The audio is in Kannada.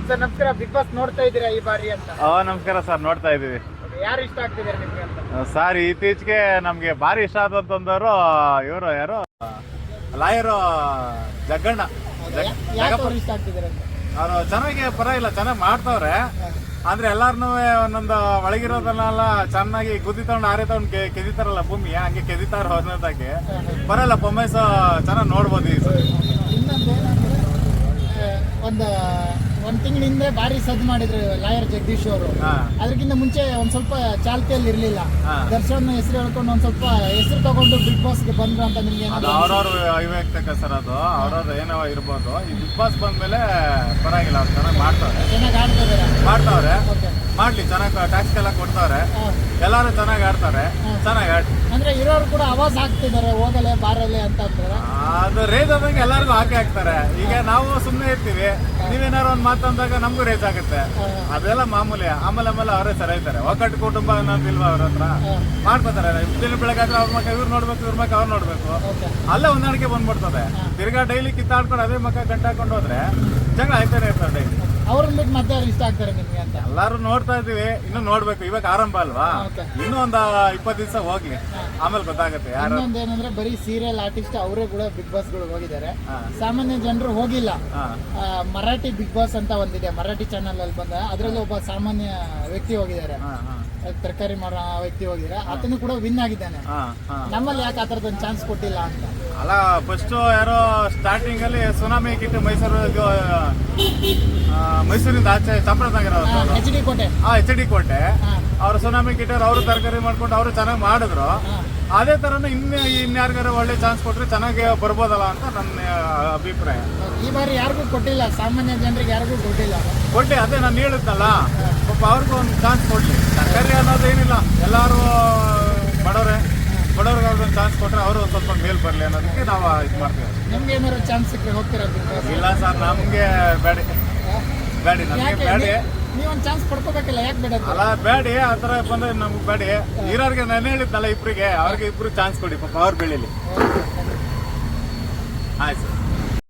ಸರ್ ನಮಸ್ಕಾರ ಬಿಗ್ ಬಾಸ್ ನೋಡ್ತಾ ಇದ್ದೀರಾ ಈ ಬಾರಿ ಅಂತ? ಆ, ನಮಸ್ಕಾರ ಸರ್ ನೋಡ್ತಾ ಇದ್ದೀವಿ. ಯಾರು ಇಷ್ಟ ಆಗ್ತಿದ್ದಾರೆ ನಿಮ್ಗೆ ಅಂತ? ಸರ್ ಇತ್ತೀಚೆಗೆ ನಮ್ಗೆ ಭಾರಿ ಇಷ್ಟ ಆದಂತಂದವರು ಇವರು ಯಾರು? ಲಾಯರು ಜಗ್ಗಣ್ಣ. ಅವರು ಯಾಕೆ ಜಗಪ್ಪ ಅವ್ರು ಇಷ್ಟ ಆಗ್ತಿದ್ದಾರೆ ಅಂತ? ಅವ್ರು ಚೆನ್ನಾಗಿ ಪರವಾಗಿಲ್ಲ ಚೆನ್ನಾಗಿ ಮಾಡ್ತಾವ್ರೆ. ಅಂದ್ರೆ ಎಲ್ಲಾರ್ನೂ ಒಂದೊಂದು ಒಳಗಿರೋದನ್ನೆಲ್ಲ ಚೆನ್ನಾಗಿ ಗುದ್ದಿ ತಗೊಂಡು ಆರೆ ತಗೊಂಡು ಕೆ- ಕೆದಿತಾರಲ್ಲ ಭೂಮಿ ಹಂಗೆ ಕೆದಿತಾರ ಹೊಸದಾಗಿ ಬರಲ್ಲ ಬೊಮ್ಮೈಸ ಚೆನ್ನಾಗಿ ನೋಡ್ಬೋದು ಈ ಸರಿ. ಒಂದು ಒಂದ್ ತಿಂಗಳ ಹಿಂದೆ ಭಾರಿ ಸದ್ ಮಾಡಿದ್ರು ಲಾಯರ್ ಜಗದೀಶ್ ಅವರು. ಅದಕ್ಕಿಂತ ಮುಂಚೆ ಒಂದ್ ಸ್ವಲ್ಪ ಚಾಲ್ತಿಯಲ್ಲಿ ಇರ್ಲಿಲ್ಲ. ದರ್ಶನ್ ಹೆಸರು ಹೇಳ್ಕೊಂಡು ಒಂದ್ ಸ್ವಲ್ಪ ಹೆಸರು ತಗೊಂಡು ಬಿಗ್ ಬಾಸ್ಗೆ ಬಂದ್ರು ಅಂತ ನಿಮ್ಗೆ ಅವ್ರವ್ರ ವೈಯಕ್ತಿಕ ಸರ್ ಅದು. ಅವ್ರವ್ರ ಏನೋ ಇರ್ಬೋದು. ಈ ಬಿಗ್ ಬಾಸ್ ಬಂದ್ಮೇಲೆ ಪರವಾಗಿಲ್ಲ ಅವ್ರು ಚೆನ್ನಾಗಿ ಮಾಡ್ತಾವ್ರೆ. ಚೆನ್ನಾಗಿ ಆಡ್ತಿದ್ದಾರೆ ಮಾಡ್ತಾವ್ರೆ. ಓಕೆ ಮಾಡ್ಲಿ ಚೆನ್ನಾಗಿ ಟ್ಯಾಕ್ಸ್ ಎಲ್ಲ ಕೊಡ್ತಾರೆ. ಎಲ್ಲಾರು ಚೆನ್ನಾಗಿ ಆಡ್ತಾರೆ. ಚೆನ್ನಾಗಿ ಆಡ್ ಅಂದ್ರೆ ಇರೋರು ಕೂಡ ಅವಾಜ್ ಹಾಕ್ತಿದ್ದಾರೆ ಹೋಗಲೆ ಬಾರಲೆ ಅಂತ ಅಂತಾರೆ. ಅದು ರೇಜ್ ಆದಂಗೆ ಎಲ್ಲರಿಗೂ ಹಾಕಿ ಹಾಕ್ತಾರೆ. ಈಗ ನಾವು ಸುಮ್ಮನೆ ಇರ್ತೀವಿ. ನೀವೇನಾರು ಒಂದು ಮಾತಂದಾಗ ನಮಗೂ ರೇಜ್ ಆಗುತ್ತೆ. ಅದೆಲ್ಲ ಮಾಮೂಲಿ. ಆಮೇಲೆ ಆಮೇಲೆ ಅವರೇ ಸರಿ ಇರ್ತಾರೆ ಒಕ್ಕಟ್ಟು ಕುಟುಂಬ ಅನ್ನೋದು ಇಲ್ವಾ ಅವ್ರ ಹತ್ರ? ಮಾಡ್ಕೋತಾರೆ. ದಿನ ಬೆಳಗಾದ್ರೆ ಅವ್ರ ಮಕ್ಕ ಇವ್ರು ನೋಡ್ಬೇಕು ಇವ್ರ ಮಕ್ಕ ಅವ್ರು ನೋಡ್ಬೇಕು. ಅಲ್ಲೇ ಹೊಂದಾಣಿಕೆ ಬಂದ್ಬಿಡ್ತದೆ. ತಿರ್ಗಾ ಡೈಲಿ ಕಿತ್ತಾಡ್ಕೊಂಡು ಅದೇ ಮಕ್ಕ ಗಂಟಾಕೊಂಡು ಹೋದ್ರೆ ಜಗಳ ಆಯ್ತಾನೆ ಇರ್ತಾರೆ ಡೈಲಿ ಅವ್ರನ್ನ ಬಿಟ್ಟು ಮತ್ತೆ ಇಷ್ಟ ಆಗ್ತಾರೆ ನಿಮ್ಗೆ ಅಂತ? ಎಲ್ಲಾರು ನೋಡ್ತಾ ಇದೀವಿ ಇನ್ನು ನೋಡ್ಬೇಕು. ಇವಾಗ ಆರಂಭ ಅಲ್ವಾ. ಇನ್ನೂ ಒಂದ್ ಇಪ್ಪತ್ತು ದಿವಸ ಹೋಗ್ಲಿ. ಆಮೇಲೆ ಗೊತ್ತಾಗುತ್ತೆ ಇನ್ನೊಂದು ಏನಂದ್ರೆ ಬರೀ ಸೀರಿಯಲ್ ಆರ್ಟಿಸ್ಟ್ ಅವರೇ ಕೂಡ ಬಿಗ್ ಬಾಸ್ಗಳು ಹೋಗಿದ್ದಾರೆ. ಸಾಮಾನ್ಯ ಜನರು ಹೋಗಿಲ್ಲ. ಮರಾಠಿ ಬಿಗ್ ಬಾಸ್ ಅಂತ ಒಂದಿದೆ. ಮರಾಠಿ ಚಾನಲ್ ಅಲ್ಲಿ ಬಂದ. ಅದ್ರಲ್ಲಿ ಒಬ್ಬ ಸಾಮಾನ್ಯ ವ್ಯಕ್ತಿ ಹೋಗಿದ್ದಾರೆ. ತರಕಾರಿ ಮಾರೋ ವ್ಯಕ್ತಿ ಹೋಗಿದ್ದಾರೆ. ಆತನು ಕೂಡ ವಿನ್ ಆಗಿದ್ದಾನೆ. ನಮ್ಮಲ್ಲಿ ಯಾಕೆ ಆ ಥರದೊಂದು ಚಾನ್ಸ್ ಕೊಟ್ಟಿಲ್ಲ ಅಂತ? ಅಲ್ಲ ಫಸ್ಟ್ ಯಾರೋ ಸ್ಟಾರ್ಟಿಂಗ್ ಅಲ್ಲಿ ಸುನಾಮಿ ಕಿಟ್ಟು ಮೈಸೂರು ಮೈಸೂರಿಂದ ಆಚೆ ಚಾಮರಾಜನಗರ ಎಚ್ ಡಿ ಕೋಟೆ. ಆ ಎಚ್ ಡಿ ಕೋಟೆ. ಅವ್ರು ಸುನಾಮಿ ಕಿಟ್ಟರು ಅವರು ತರಕಾರಿ ಮಾಡ್ಕೊಂಡು ಅವರು ಚೆನ್ನಾಗಿ ಮಾಡಿದ್ರು. ಅದೇ ತರನು ಇನ್ನು ಇನ್ಯಾರಿಗಾರ ಒಳ್ಳೆ ಚಾನ್ಸ್ ಕೊಟ್ರೆ ಚೆನ್ನಾಗಿ ಬರ್ಬೋದಲ್ಲ ಅಂತ ನನ್ನ ಅಭಿಪ್ರಾಯ. ಈ ಬಾರಿ ಯಾರಿಗೂ ಕೊಟ್ಟಿಲ್ಲ ಸಾಮಾನ್ಯ ಜನರಿಗೆ ಯಾರಿಗೂ ಕೊಟ್ಟಿಲ್ಲ. ಕೊಟ್ಟೆ ಅದೇ ನಾನು ಹೇಳುತ್ತಲ್ಲ ಪಾಪ ಅವ್ರಿಗೂ ಒಂದು ಚಾನ್ಸ್ ಕೊಡ್ಲಿ. ತರಕಾರಿ ಅನ್ನೋದೇನಿಲ್ಲ ಎಲ್ಲರೂ ಬಡವ್ರೆ ಬಡವ್ರಿಗೆ ಅವ್ರಿಗೊಂದು ಚಾನ್ಸ್ ಕೊಟ್ರೆ ಅವರು ಒಂದು ಸ್ವಲ್ಪ ಮೇಲ್ ಬರಲಿ ಅನ್ನೋದಕ್ಕೆ ನಾವು ಇದು ಮಾಡ್ತೀವಿ. ನಿಮ್ಗೆ ಏನಾದ್ರು ಚಾನ್ಸ್ ಸಿಕ್ಕರೆ ಹೋಗ್ತೀರಾ ಇಲ್ಲ ಸರ್ ನಮಗೆ ಬೇಡ. ಬೇಡಿ ನಮಗೆ ಬೇಡಿ. ನೀವೊಂದು ಚಾನ್ಸ್ ಪಡ್ಕೋಬೇಕಲ್ಲ ಯಾಕೆ ಬೇಡ ಅಲ್ಲ ಬೇಡಿ ಆ ಥರ ಬಂದ್ರೆ ನಮ್ಗೆ ಬೇಡಿ. ಇರೋರಿಗೆ ನಾನು ಹೇಳಿದ್ನಲ್ಲ ಇಬ್ಬರಿಗೆ ಅವ್ರಿಗೆ ಇಬ್ರು ಚಾನ್ಸ್ ಕೊಡಿ ಪಾಪ ಅವ್ರು ಬೆಳೀಲಿ. ಆಯ್ತು ಸರ್.